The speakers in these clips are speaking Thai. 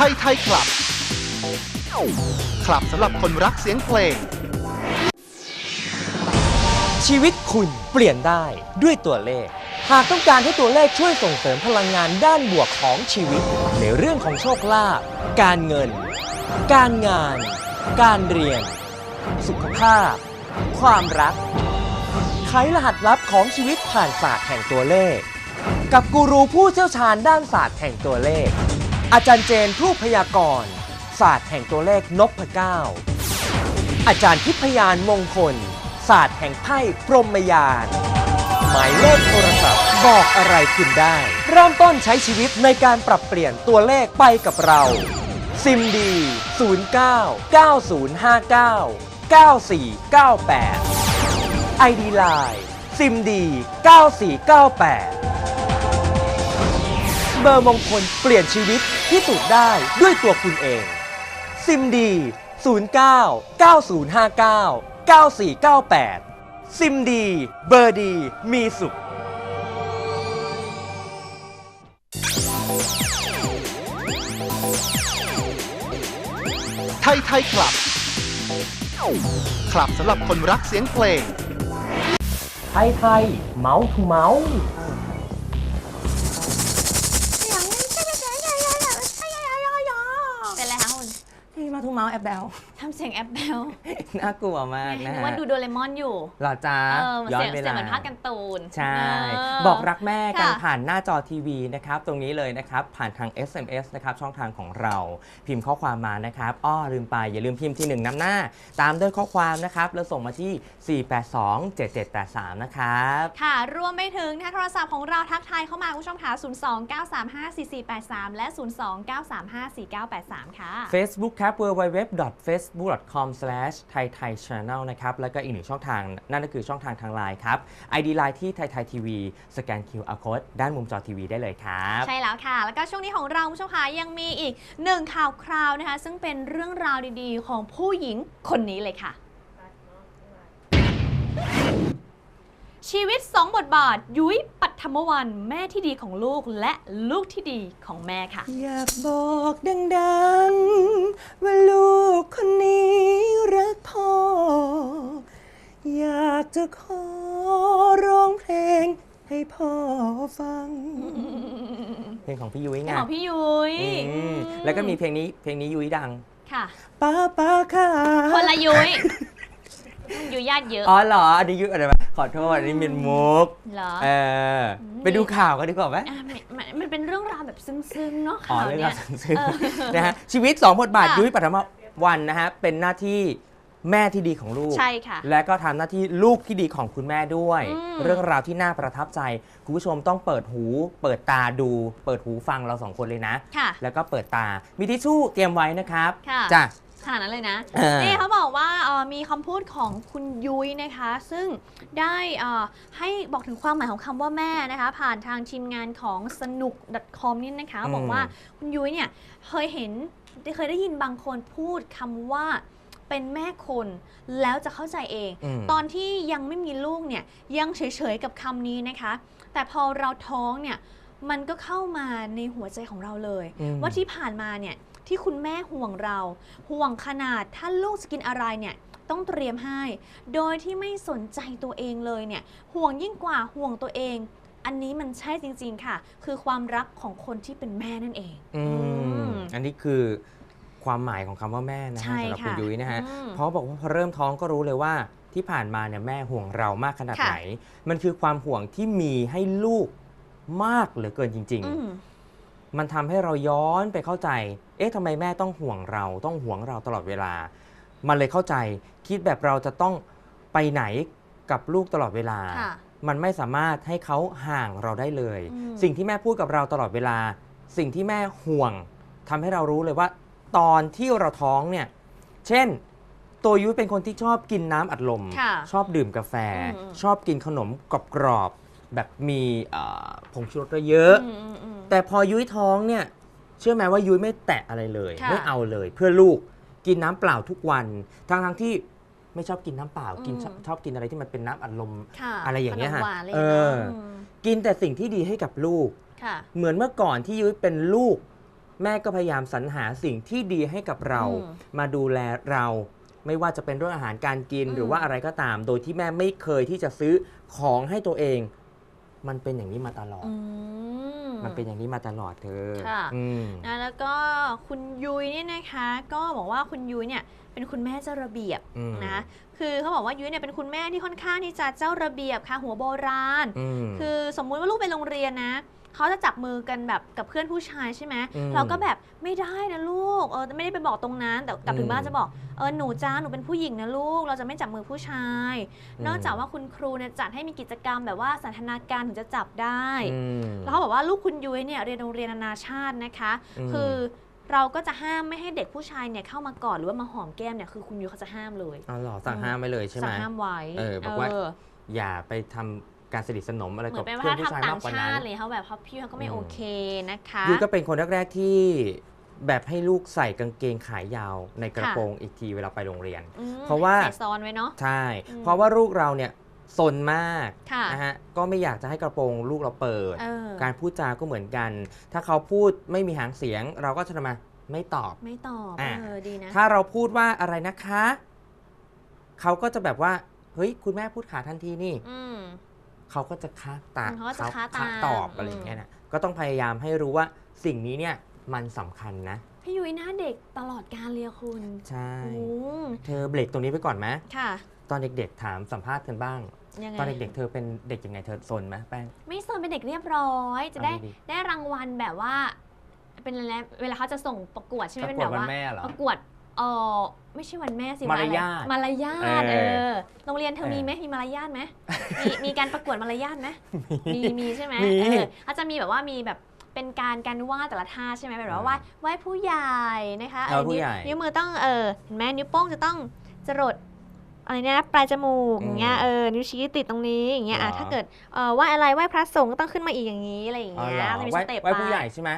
ไทยไทยคลับ คลับสำหรับคนรักเสียงเพลง ชีวิตคุณเปลี่ยนได้ด้วยตัวเลข หากต้องการให้ตัวเลขช่วยส่งเสริมพลังงานด้านบวกของชีวิต ในเรื่องของโชคลาภการเงิน การงาน การเรียน สุขภาพ ความรักไขรหัสลับของชีวิตผ่านศาสตร์แห่งตัวเลข กับกูรูผู้เชี่ยวชาญด้านศาสตร์แห่งตัวเลข อาจารย์เจนผู้พยากรณ์ศาสตร์แห่งตัวเลขนพเก้า อาจารย์ทิพยานมงคล ศาสตร์แห่งไพ่พรหมยาน หมายเลขโทรศัพท์บอกอะไรคุณได้ เริ่มต้นใช้ชีวิตในการปรับเปลี่ยนตัวเลขไปกับเรา ซิมดี 09 9059 9498 ID Line ซิมดี 9498 เบอร์มงคลเปลี่ยนชีวิต ที่สุดได้ด้วยตัวคุณเอง ซิมดี 09 9059 9498 ซิมดี เบอร์ดี มีสุข ไทยไทยคลับ คลับสำหรับคนรักเสียงเพลง ไทยไทยเมาส์ทูเมาส์ มาทูเมาส์แอบแบลทำเสียงแอปเบลน่ากลัวมากนะนึกฮะว่าดูโดเรมอนอยู่หรอจ้าเออย้อเสีนยงเวเสียงลาเหมือนภาคการ์ตูน ใช่เบอกรักแม่กันค่ะผ่านหน้าจอทีวีนะครับ ตรงนี้เลยนะครับ ผ่านทาง SMS นะครับ ช่องทางของเรา พิมพ์ข้อความมานะครับ อ้อลืมไป อย่าลืมพิมพ์ที่หนึ่งน้ำหน้า ตามด้วยข้อความนะครับ แล้วส่งมาที่ 4827783 นะครับ ค่ะ รวมไปถึงนะคะโทรศัพท์ของเราทักทายเข้ามาคุณผู้ชมค่ะ029354483 และ 029354983 ค่ะ Facebook ครับ www.facebook.com/thaithaichannel นะครับ แล้วก็อีกหนึ่งช่องทาง นั่นก็คือช่องทางทางไลน์ครับ ID Line ที่ไทยไทยทีวีสแกน QR Code ด้านมุมจอทีวีได้เลยครับ ใช่แล้วค่ะ แล้วก็ช่วงนี้ของเราคุณผู้ชมค่ะยังมีอีกหนึ่งข่าวคราวนะคะ ซึ่งเป็นเรื่องราวดีๆ ของผู้หญิงคนนี้เลยค่ะ ชีวิต 2 บทบาท ยุ้ยปัทมวัน แม่ที่ดีของลูกและลูกที่ดีของแม่ค่ะ อยากบอกดัง จะขอร้องเพลงให้พ่อฟัง เพลงของพี่ยุ้ยไงของพี่ยุ้ยอืมแล้วก็มีเพลงนี้เพลงนี้ยุ้ยดัง ค่ะ ป้าป้าค่ะ คนละยุ้ยยุ้ยญาติเยอะ อ๋อเหรอ อันนี้ยุ้ยอะไรวะขอโทษ อันนี้เป็นมุกเหรอ เออ ไปดูข่าวกันดีกว่าไหม อะมันมันมันเป็นเรื่องราวแบบซึ้งๆเนาะอ๋อข่าวเรื่องเนี่ราวยซึ้งเออๆนะฮะชีวิต 2 บทบาทค่ะยุ้ยปฐมวันนะฮะเป็นหน้าที่ แม่ที่ดีของลูก ใช่ค่ะและก็ทำหน้าที่ลูกที่ดีของคุณแม่ด้วย อืม เรื่องราวที่น่าประทับใจ คุณผู้ชมต้องเปิดหู เปิดตาดู เปิดหูฟังเราสองคนเลยนะ ค่ะ แล้วก็เปิดตา มีทิชชู่เตรียมไว้นะครับค่ะ จ้ะ ขนาดนั้นเลยนะเออนี่เขาบอกว่าเอ่อมีคำพูดของคุณยุ้ยนะคะ ซึ่งได้เอ่อให้บอกถึงความหมายของคำว่าแม่นะคะ ผ่านทางทีมงานของสนุก .com นี่นะคะบอกว่าคุณยุ้ยเนี่ยเคยเห็นเคยได้ยินบางคนพูดคำว่า เป็นแม่คนแล้วจะเข้าใจเองมตอนที่ยังไม่มีลูกเนี่ยยังเฉยๆกับคำนี้นะคะ แต่พอเราท้องเนี่ยมันก็เข้ามาในหัวใจของเราเลย อืม ว่าที่ผ่านมาเนี่ยที่คุณแม่ห่วงเรา ห่วงขนาดถ้าลูกจะกินอะไรเนี่ยต้องเตรียมให้ โดยที่ไม่สนใจตัวเองเลยเนี่ยห่วงยิ่งกว่าห่วงตัวเอง อันนี้มันใช่จริง ๆ ค่ะ คือความรักของคนที่เป็นแม่นั่นเอง อืมอืมอันนี้คือ ความหมายของคำว่าแม่นะใช่ฮะสำหรับค่ะคุณยุ้ยนะฮะอืมเพราะบอกว่าพอเริ่มท้องก็รู้เลยว่าที่ผ่านมาเนี่ยแม่ห่วงเรามากขนาดค่ะไหน มันคือความห่วงที่มีให้ลูกมากเหลือเกินจริงอืมๆมันทำให้เราย้อนไปเข้าใจ เอ๊ะทำไมแม่ต้องห่วงเรา ต้องห่วงเราตลอดเวลา มันเลยเข้าใจ คิดแบบเราจะต้องไปไหนกับลูกตลอดเวลาค่ะมันไม่สามารถให้เขาห่างเราได้เลยอืมสิ่งที่แม่พูดกับเราตลอดเวลา สิ่งที่แม่ห่วงทำให้เรารู้เลยว่า ตอนที่เราท้องเนี่ย เช่น ตัวยุ้ยเป็นคนที่ชอบกินน้ำอัดลม ค่ะชอบดื่มกาแฟ อืม ชอบกินขนมกรอบๆแบบมีเอ่อผงชูรสเยอะอืมอืมอืม แต่พอยุ้ยท้องเนี่ย เชื่อไหมว่ายุ้ยไม่แตะอะไรเลย ค่ะ ไม่เอาเลย เพื่อลูกกินน้ำเปล่าทุกวันทั้งทั้งๆที่ไม่ชอบกินน้ำเปล่ากินอืมชอบชอบกินอะไรที่มันเป็นน้ำอัดลม ค่ะอะไรอย่างเงี้ยขนมฮะหวานอะไรเออย่างเงี้ยอเนาะมกินแต่สิ่งที่ดีให้กับลูก ค่ะ เหมือนเมื่อก่อนที่ยุ้ยเป็นลูก แม่ก็พยายามสรรหาสิ่งที่ดีให้กับเรา อืมมาดูแลเรา ไม่ว่าจะเป็นเรื่องอาหารการกินอืม หรือว่าอะไรก็ตาม โดยที่แม่ไม่เคยที่จะซื้อของให้ตัวเอง มันเป็นอย่างนี้มาตลอด อืม มันเป็นอย่างนี้มาตลอดเธอค่ะ อืม นะแล้วก็คุณยุ้ยเนี่ยนะคะ ก็บอกว่าคุณยุ้ยเนี่ยเป็นคุณแม่เจ้าระเบียบอืม นะคือเขาบอกว่ายุ้ยเนี่ยเป็นคุณแม่ที่ค่อนข้างที่จะเจ้าระเบียบค่ะหัวโบราณอืมคือสมมุติว่าลูกไปโรงเรียนนะ เขาจะจับมือกันแบบกับเพื่อนผู้ชายใช่ไหมอืมเราก็แบบไม่ได้นะลูกเออไม่ได้ไปบอกตรงนั้นแต่กลับถึอืงมบ้านจะบอกเออหนูจ้าหนูเป็นผู้หญิงนะลูก เราจะไม่จับมือผู้ชาย อืม นอกจากว่าคุณครูเนี่ยจัดให้มีกิจกรรมแบบว่าสันทนาการถึงจะจับได้ อืม แล้วเขาบอกว่าลูกคุณยุ้ยเนี่ยเรียนโรงเรียนนานาชาตินะคะ อืม คือเราก็จะห้ามไม่ให้เด็กผู้ชายเนี่ยเข้ามากอดหรือว่ามาหอมแก้มเนี่ยคือคุณยุ้ยเขาจะห้ามเลย อ๋อเหรอสั่งห้ามไว้เลยใช่ไหมสั่งห้ามไว้เออบอกว่า อย่าไปทำ การสนิทสนมอะไรเหมืกัอบนเป็นเพื่วัอนฒนธรผู้รมชายต่ามางกกว่าชานั้น ติเลยเขาแบบเขาพี่เขาก็ไม่อืม โอเคนะคะ ยุ้ยก็เป็นคนแรก ๆ ที่แบบให้ลูกใส่กางเกงขายาวในกระค่ะ โปรงอีกทีเวลาไปโรงเรียน อืมเพราะว่า ใส่ซ้อนไว้เนาะ ใช่ อืมเพราะว่าลูกเราเนี่ยสนมากค่ะ นะฮะก็ไม่อยากจะให้กระโปรงลูกเราเปิด เออการพูดจาก็เหมือนกัน ถ้าเขาพูดไม่มีหางเสียง เราก็จะทำไมไม่ตอบ ไม่ตอบอะ เออดีนะถ้าเราพูดว่าอะไรนะคะ เขาก็จะแบบว่า เฮ้ย คุณแม่พูดขาทันทีนี่ อืม เขาก็จะค้าตาอืมเขาก็จะค้าตาม ตอบอะไรอย่างเงี้ยนะก็ต้องพยายามให้รู้ว่าสิ่งนี้เนี่ยมันสำคัญนะ พี่ยุ้ยหน้าเด็กตลอดการเลยอะคุณใช่โอ้เธอเบรกตรงนี้ไปก่อนไหมค่ะ ตอนเด็กๆถามสัมภาษณ์กันบ้าง ยังไงตอนเด็กๆเธอเป็นเด็กยังไงเธอสนไหมแป้ง ไม่สนเป็นเด็กเรียบร้อย จะได้เอาดี ได้รางวัลแบบว่า เป็นอะไรนะเวลาเขาจะส่งประกวดใช่ไหมประเป็นกวดแบบวันว่า แม่เหรอ ประกวด เออไม่ใช่วันแม่สิมารยาทวันอะไรมารยาทเอเอออโรงเรียนเธอเออมีไหมมีมารยาทไหมมีมีการประกวดมารยาทไหมมีมีใช่ไหมมีเออเขาจะมีแบบว่ามีแบบเป็นการการไหว่าแต่ละท่าใช่ไหมแบบว่าไหว้ไหว้ผู้ใหญ่นะคะเออผู้นิ้วใหญ่นิ้วมือต้องเออเห็นไหมนิ้วโป้งจะต้องจรดอะไรเนี่ยนะปลายจมูกอืมอย่างเงี้ยเออนิ้วชี้ติดตรงนี้อย่างเงี้ยอะเหรอถ้าเกิดเออไหว้อะไรไหว้พระสงฆ์ก็ต้องขึ้นมาอีกอย่างนี้อะไรอย่างอ๋อเงี้เหรยอจะมีไว้สเต็ปไว้ผู้ไปใหญ่ใช่ไหม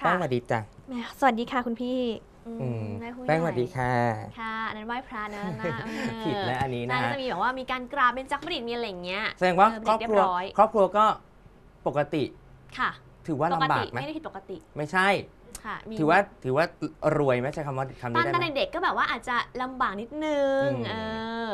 ค่ะแป้งสวัสดีจ้ะแหมสวัสดีค่ะคุณพี่ อืมอืมไหว้ผู้ใหญ่ แป้งสวัสดีค่ะ ค่ะอันนั้นไหว้พระนะนะเออผิดและอันนี้นะใช่ฮะจะมีแบบว่ามีการกราบเป็นจักรบดิตมีอะไรอย่างเงี้ย แสดงว่าเออครอบเด็กครัว เรียบร้อย ครอบครัวก็ปกติค่ะถือว่าปกลำบาติกไหมไม่ได้ผิดปกติไม่ใช่ ค่ะมีถือว่าถือว่ารวยไหมใช้คำว่าคำตอนี้นได้ตอนไหม เด็กๆก็แบบว่าอาจจะลำบากนิดนึงอืม เออ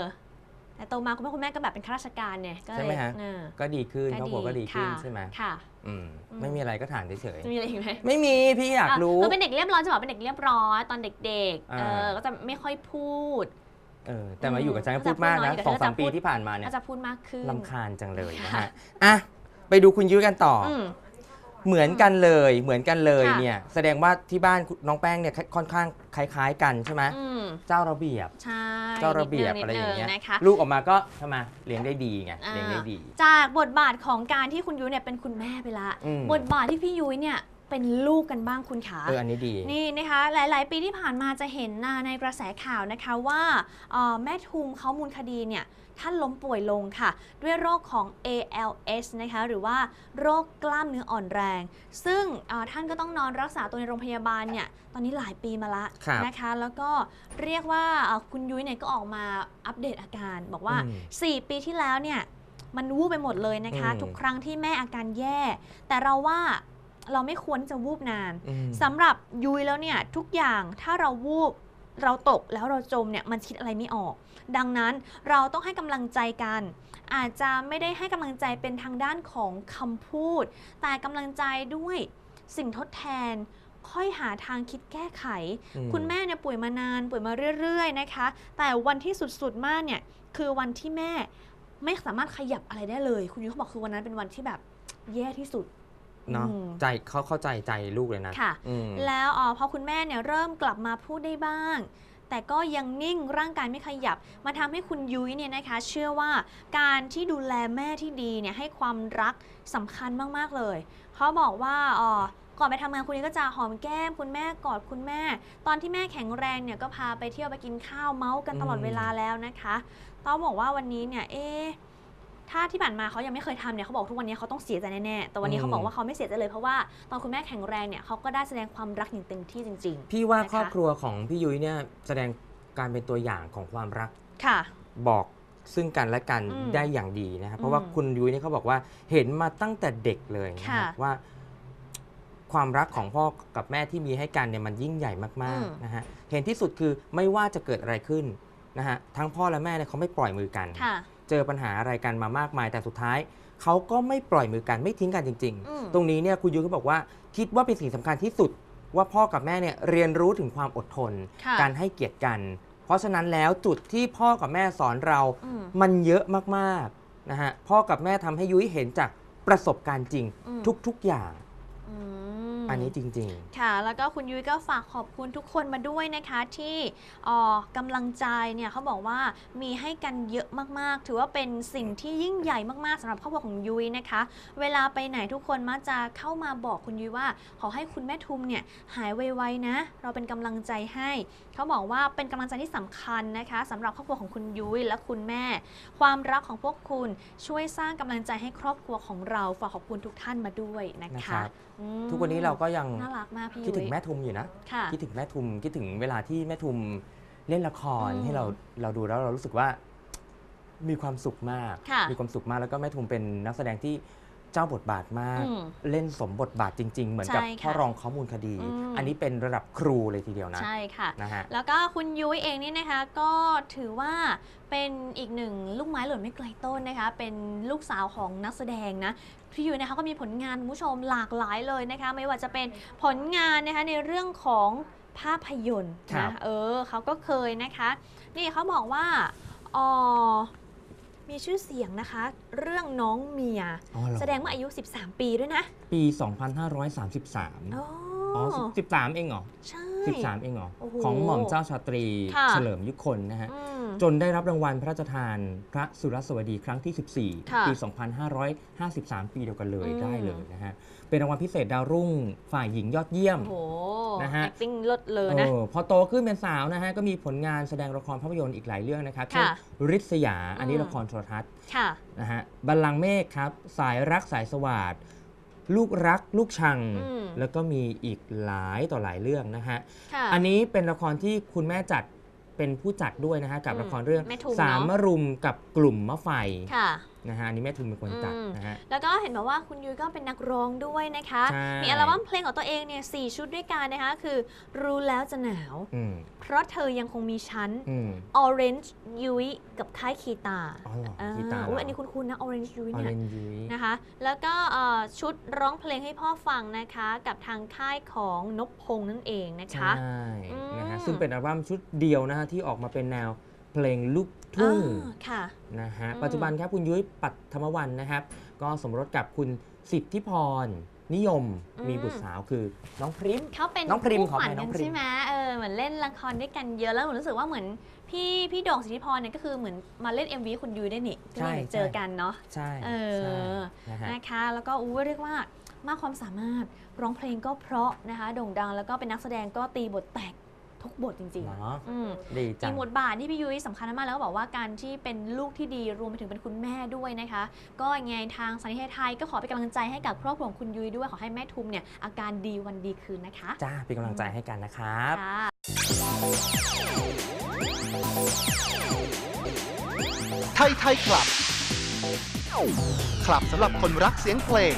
แต่โตมาคุณพ่อคุณแม่ก็แบบเป็นข้าราชการเนี่ยก็เลยใช่ไหมฮะเออก็ดีขึ้นครอบครัวก็ดีขึ้นค่ะ ใช่ไหมค่ะ อืมอืม ไม่มีอะไรก็ถามเฉยจะมีอะไรอีกไหมๆไม่มีพี่อยากรู้เออเป็นเด็กเรียบร้อยจะบอกเป็นเด็กเรียบร้อยตอนเด็กๆอ่าเออก็จะไม่ค่อยพูด เออแต่มาอยู่กับฉันก็อืมพูดมากก็นะจะพูดน้อยสองสามแต่ก็จะปีพูดที่ผ่านมาเนี่ยก็จะพูดมากขึ้น ลำคาญจังเลยนะค่ะฮะอะไปดูคุณยุ้ยกันต่ออ อืม เหมือนกันเลยเหมือนกันเลยค่ะ เนี่ยแสดงว่าที่บ้านน้องแป้งเนี่ยค่อนข้างคล้ายๆกันใช่ไหมอืมเจ้าระเบียบ ใช่เจ้าระเบียบนิดนึอะไรอย่างเงี้ยนิดนึนะคะ ลูกออกมาก็ทำไมเลี้ยงได้ดีไงอ่า เลี้ยงได้ดี จากบทบาทของการที่คุณยุ้ยเนี่ยเป็นคุณแม่ไปละ อืม บทบาทที่พี่ยุ้ยเนี่ย เป็นลูกกันบ้างคุณขาเอออันนี้ดี นี่นะคะหลาย ๆ ปีที่ผ่านมาจะเห็นนะในกระแสข่าวนะคะว่าเอ่อแม่ทุมเขามูลคดีเนี่ยท่านล้มป่วยลงค่ะ ด้วยโรคของ ALS นะคะหรือว่าโรคกล้ามเนื้ออ่อนแรง ซึ่งเอ่อท่านก็ต้องนอนรักษาตัวในโรงพยาบาลเนี่ยตอนนี้หลายปีมาละครับนะคะ แล้วก็เรียกว่าเอ่อคุณยุ้ยเนี่ยก็ออกมาอัปเดตอาการ บอกว่าอืม4ปีที่แล้วเนี่ยมันวูบไปหมดเลยนะคะอืมทุกครั้งที่แม่อาการแย่ แต่เราว่า เราไม่ควรจะวูบนานอืมสำหรับยุ้ยแล้วเนี่ยทุกอย่างถ้าเราวูบเราตกแล้วเราจมเนี่ยมันคิดอะไรไม่ออก ดังนั้นเราต้องให้กำลังใจกัน อาจจะไม่ได้ให้กำลังใจเป็นทางด้านของคำพูด แต่กำลังใจด้วยสิ่งทดแทน ค่อยหาทางคิดแก้ไขอืมคุณแม่เนี่ยป่วยมานานป่วยมาเรื่อยๆนะคะ แต่วันที่สุดๆมากเนี่ยคือวันที่แม่ไม่สามารถขยับอะไรได้เลย คุณยุ้ยเขาบอกคือวันนั้นเป็นวันที่แบบแย่ที่สุด เนาะอืมใจเขาเข้าใจใจลูกเลยนะค่ะอืมแล้วเออพอคุณแม่เนี่ยเริ่มกลับมาพูดได้บ้าง แต่ก็ยังนิ่งร่างกายไม่ขยับ มาทำให้คุณยุ้ยเนี่ยนะคะ เชื่อว่าการที่ดูแลแม่ที่ดีเนี่ยให้ความรักสำคัญมากๆเลยเขาบอกว่าเออก่อนไปทำงานคุณยุ้ยก็จะหอมแก้ม คุณแม่กอดคุณแม่ ตอนที่แม่แข็งแรงเนี่ยก็พาไปเที่ยวไปกินข้าวเมาส์กันตลอดอืมเวลาแล้วนะคะต้องบอกว่าวันนี้เนี่ยเอ๊ะ ถ้าที่ผ่านมาเขายังไม่เคยทำเนี่ยเขาบอกทุกวันนี้เขาต้องเสียใจแน่ๆ แต่วันนี้เขาบอกว่าเขาไม่เสียใจเลยเพราะว่าตอนคุณแม่แข็งแรงเนี่ยเขาก็ได้แสดงความรักอย่างเต็มที่จริงพี่ว่านะคะครอบครัวของพี่ยุ้ยเนี่ยแสดงการเป็นตัวอย่างของความรักๆค่ะ บอกซึ่งกันและกันอืมได้อย่างดีนะครับเพราะว่าอืมคุณยุ้ยเนี่ยเขาบอกว่าเห็นมาตั้งแต่เด็กเลยนะคค่ะรับว่า ความรักของพ่อกับแม่ที่มีให้กันเนี่ยมันยิ่งใหญ่มากอืม ๆนะฮะเห็นที่สุดคือไม่ว่าจะเกิดอะไรขึ้นนะฮะทั้งพ่อและแม่เนี่ยเขาไม่ปล่อยมือกัน ค่ะ เจอปัญหาอะไรกันมามากมาย แต่สุดท้ายเขาก็ไม่ปล่อยมือกันไม่ทิ้งกันจริง อืม ๆ ตรงนี้เนี่ยคุณยุ้ยก็บอกว่าคิดว่าเป็นสิ่งสำคัญที่สุด ว่าพ่อกับแม่เนี่ยเรียนรู้ถึงความอดทน ค่ะ การให้เกียรติกัน เพราะฉะนั้นแล้วจุดที่พ่อกับแม่สอนเรา อืม มันเยอะมากๆนะฮะพ่อกับแม่ทำให้ยุ้ยเห็นจากประสบการณ์จริง อืม ทุกๆอย่าง อืม อันนี้จริงค่ะ แล้วก็คุณยุ้ยก็ฝากขอบคุณทุกคนมาด้วยนะคะที่เอ่อกำลังใจเนี่ยเขาบอกว่ามีให้กันเยอะมากๆ ถือว่าเป็นสิ่งที่ยิ่งใหญ่มากๆสำหรับครอบครัวของยุ้ยนะคะ เวลาไปไหนทุกคนมักจะเข้ามาบอกคุณยุ้ยว่า ขอให้คุณแม่ทุมเนี่ยหายไวๆนะ เราเป็นกำลังใจให้เขาบอกว่าเป็นกำลังใจที่สำคัญนะคะสำหรับครอบครัวของคุณยุ้ยและคุณแม่ ความรักของพวกคุณช่วยสร้างกำลังใจให้ครอบครัวของเราฝากขอบคุณทุกท่านมาด้วยนะๆนะคคะรับอืมทุกวันนี้เราก็ยังน่ารักมากพี่คิดถึงยุ้ยแม่ทุมอยู่นะค่ะคิดถึงแม่ทุมคิดถึงเวลาที่แม่ทุมเล่นละครอืมให้เราเราดูแล้วเรารู้สึกว่ามีความสุขมากค่ะมีความสุขมากแล้วก็แม่ทุมเป็นนักแสดงที่ เจ้าบทบาทมาก อืมเล่นสมบทบาทจริง ๆ เหมือนกับใช่ค่ะพ่อรองข้อมูลคดี อืม อันนี้เป็นระดับครูเลยทีเดียวนะใช่ค่ะ นะฮะ แล้วก็คุณยุ้ยเองนี่นะคะก็ถือว่าเป็นอีกหนึ่งลูกไม้หล่นไม่ไกลต้นนะคะ เป็นลูกสาวของนักแสดงนะพี่ยุ้ยนะคะก็มีผลงานคุณผู้ชมหลากหลายเลยนะคะ ไม่ว่าจะเป็นผลงานนะคะในเรื่องของภาพยนตร์ครันะบ เออเขาก็เคยนะคะ นี่เขาบอกว่าอ๋อ มีชื่อเสียงนะคะ เรื่องน้องเมีย อ๋อเหรอ แสดงเมื่ออายุ 13 ปีด้วยนะปี 2533 อ๋ออ๋อ 13 เองเหรอ ใช่ 13 เองเหรอ โอ้โหของหม่อมเจ้าชาตรีค่ะ เฉลิมยุคนนะฮะ อืม จนได้รับรางวัลพระราชทานพระสุรสวดีครั้งที่ ค่ะ14 ปี 2553 ปีเดียวกันเลยอืม ได้เลยนะฮะ เป็นรางวัลพิเศษดาวรุ่งฝ่ายหญิงยอดเยี่ยม โอ้โห นะฮะ acting ลดเลยเอนะอพอโตขึ้นเป็นสาวนะฮะ ก็มีผลงานแสดงละครภาพยนตร์อีกหลายเรื่องนะครับเช่นค่ะริษยา อันนี้อืม ละครโทรทัศน์ค่ะ นะฮะบัลลังก์เมฆครับ สายรักสายสวัสด ลูกรักลูกชังอืมแล้วก็มีอีกหลายต่อหลายเรื่องนะฮะค่ะอันนี้เป็นละครที่คุณแม่จัดเป็นผู้จัดด้วยนะฮะ กับอืมละครเรื่องแม่ทุมสามเนอะมรุมกับกลุ่มมะไฟค่ะ นะฮะอันนี้แม่ทุมเป็นคนจัดอืมนะฮะแล้วก็เห็นบอกว่าคุณยุ้ยก็เป็นนักร้องด้วยนะคะใช่มีอัลบั้มเพลงของตัวเองเนี่ยสชุดด้วยกันนะคะคือรู้แล้วจะหนาวอืมเพราะเธอยังคงมีฉันอืม Orange ยุ้ยกับค่ายคีตาอ๋อเหรออ่ากีตาร์อุ้ยอันนี้คุณคุณนะ Orange ยุ้ยออเนี่เรยนยุ้ยนะคะ แล้วก็เอ่อชุดร้องเพลงให้พ่อฟังนะคะ กับทางค่ายของนพพงษ์นั่นเองนะคะใช่อืมนะฮะซึ่งเป็นอัลบั้มชุดเดียวนะฮะที่ออกมาเป็นแนวเพ ลงลูกทุ่งอ่าค่ะนะฮะอืมปัจจุบันครับคุณยุ้ยปัทมวันนะครับ ก็สมรสกับคุณสิทธิพรนิยมมีบุตรสาวคือน้องพริมเขาเป็นน้องพริมคู่ขอขวัญอภัยน้กัอนงพริมใช่ไหมเออเหมือนเล่นละครด้วยกันเยอะแล้วหนูรู้สึกว่าเหมือนพี่พี่โด่งสิทธิพรเนี่ยก็คือเหมือนมาเล่น MV คุณยุ้ยได้นี่ที่เราเจอกันเนาะใช่เออใช่นะฮะนะคะ แล้วก็อู้เรียกว่ามากความสามารถร้องเพลงก็เพราะนะคะโด่งดังแล้วก็เป็นนักแสดงก็ตีบทแตก ทุกบทจริงเนาะๆอืมดีจัอีง กบทบาทที่พี่ยุ้ยสำคัญมากแล้วก็บอกว่าการที่เป็นลูกที่ดีรวมไปถึงเป็นคุณแม่ด้วยนะคะ ก็ยังไงทางสันนิษไทยก็ขอเป็นกำลังใจให้กับครอบครัวของคุณยุ้ยด้วยขอให้แม่ทุมเนี่ยอาการดีวันดีคืนนะคะจ้าเป็นกำลังใจให้กันนะครับ ค่ะ ไทยไทยคลับ คลับสำหรับคนรักเสียงเพลง